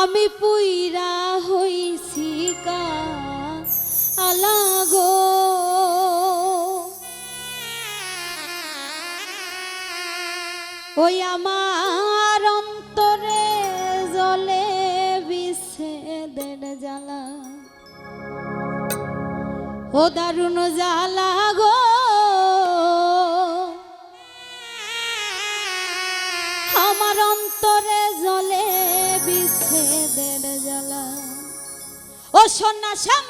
আমি পুইরা হইছি কা আলাগো ওই আমার অন্তরে জলে বিষেদের জ্বালা। ও দারুণ জ্বালা গো। বিচ্ছেদের জ্বালা। ও সোনা শ্যাম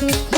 দুঃখ